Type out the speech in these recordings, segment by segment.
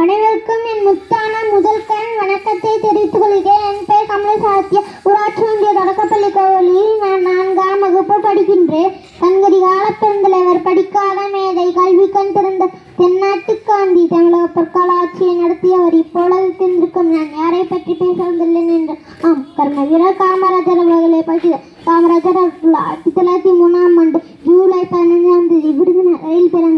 அனைவருக்கும் என் முத்தான முதல் கண் வணக்கத்தை தெரிவித்துக் கொள்கிறேன். என் பெயர் கமலசாத்திய ஊராட்சி ஒன்றிய தொடக்கப்பள்ளி கோவிலில் நான் நான்காம் வகுப்பு படிக்கின்றேன். தங்கதி காலப்பெருந்தலைவர் படிக்காத மேதை கல்வி கண் திறந்த தென்னாட்டு காந்தி தமிழக பொற்கால ஆட்சியை நடத்தியவர் இப்பொழுது தெரிந்திருக்கும் நான் யாரை பற்றி பேசுவதில்லை என்று ஆம் கர்ம வீரர் காமராஜர் அவர்களை பற்றி காமராஜர் ஆயிரத்தி தொள்ளாயிரத்தி மூணாம் ஆண்டு ஜூலை பதினைஞ்சாம் தேதி விருதுநகரில் பிறந்த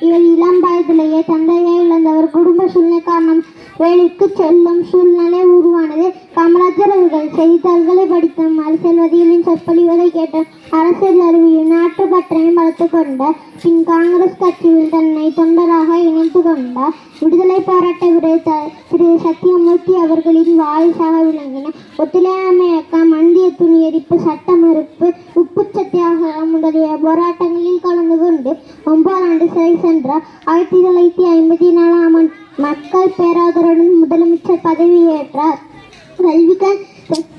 இவர் இளம் வயதிலேயே தந்தையை இழந்தவர் குடும்ப சூழ்நிலை காரணம் வேலைக்கு செல்லும் சூழ்நிலை உருவானது. காமராஜர் அவர்கள் செய்தித்தாள்களை படித்த அரசியல்வாதிகளின் சொற்பொழிவதை கேட்ட அரசியல் அறிவியும் நாட்டுப்பற்றையும் வளர்த்து கொண்ட பின் காங்கிரஸ் கட்சியில் தன்னை தொண்டராக இணைத்து கொண்டார் விடுதலை போராட்ட வீரர் திரு சத்தியமூர்த்தி அவர்களின் வாரிசாக விளங்கின ஒத்துழையாமை இயக்கம் மந்திய துணி எரிப்பு சட்ட மறுப்பு உப்பு சத்தியாக முதலிய போராட்டங்கள் கலந்து கொண்டு ஒன்பது ஆண்டு சிறை சென்ற ஆயிரத்தி தொள்ளாயிரத்தி ஐம்பத்தி நாலாம் ஆண்டு மக்கள் பேராதரவுடன் முதலமைச்சர் பதவியேற்றார். கல்விக்கண்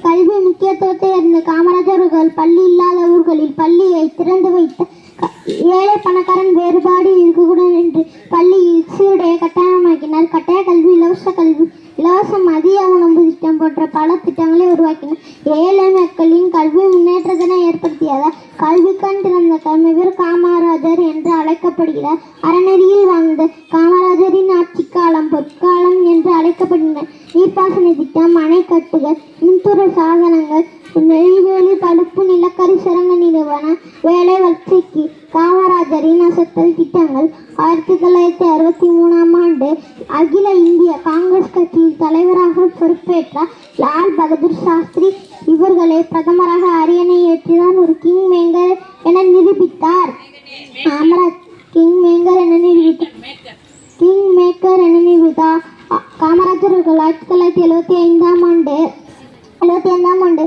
கல்வி முக்கியத்துவத்தை அறிந்த காமராஜர்கள் பள்ளி இல்லாத ஊர்களில் பள்ளியை திறந்து வைத்த ஏழை பணக்காரன் வேறுபாடு இருக்கக்கூடாது என்று பள்ளியில் சீருடைய கட்டாயமாக்கினார். கட்டாய கல்வி இலவச கல்வி இலவச மதிய உணவு திட்டம் போன்ற பல திட்டங்களை உருவாக்கினார். ஏழை மக்களின் கல்வி முன்னேற்றத்தினை ஏற்படுத்த கல்வி கண் திறந்த கல்விவர் காமராஜர் என்று அழைக்கப்படுகிறார். அறநெறியில் வாழ்ந்த காமராஜரின் ஆட்சி காலம் பொற்காலம் என்று அழைக்கப்படுகின்றன. நீர்ப்பாசன திட்டம் அணை கட்டுகள் மின்துறை சாதனங்கள் நெய்வேலி பழுப்பு நிலக்கரி சுரங்க நிறுவனம் வேலை வளர்ச்சிக்கு காமராஜரின் அசத்தல் திட்டங்கள். ஆயிரத்தி தொள்ளாயிரத்தி அறுபத்தி மூணாம் ஆண்டு அகில இந்திய காங்கிரஸ் கட்சியின் தலைவராக பொறுப்பேற்ற லால் பகதூர் சாஸ்திரி இவர்களை பிரதமராக அரியணை ஏற்றிதான் ஒரு கிங் மேங்கர் என நிரூபித்தார். காமராஜ் கிங் மேங்கர் என நிரூபித்தார் கிங் மேக்கர் என நிரூபித்தார் காமராஜர் அவர்கள் ஆயிரத்தி தொள்ளாயிரத்தி எழுபத்தி ஐந்தாம் ஆண்டு எழுபத்தி ஐந்தாம் ஆண்டு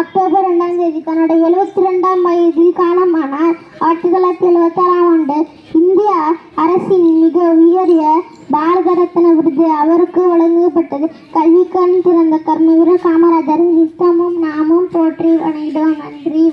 அக்டோபர் ரெண்டாம் தேதி தன்னுடைய எழுபத்தி ரெண்டாம் வயதில் காலமானார். ஆயிரத்தி தொள்ளாயிரத்தி எழுபத்தி ஆறாம் ஆண்டு இந்திய அரசின் மிக உயரிய ரத்ன விருது அவருக்கு வழங்கப்பட்டது. கல்விக்கண் திறந்த கர்மவீரர் காமராஜர் நித்தமும் நாமும் போற்றி வணங்கிடுவோம். நன்றி.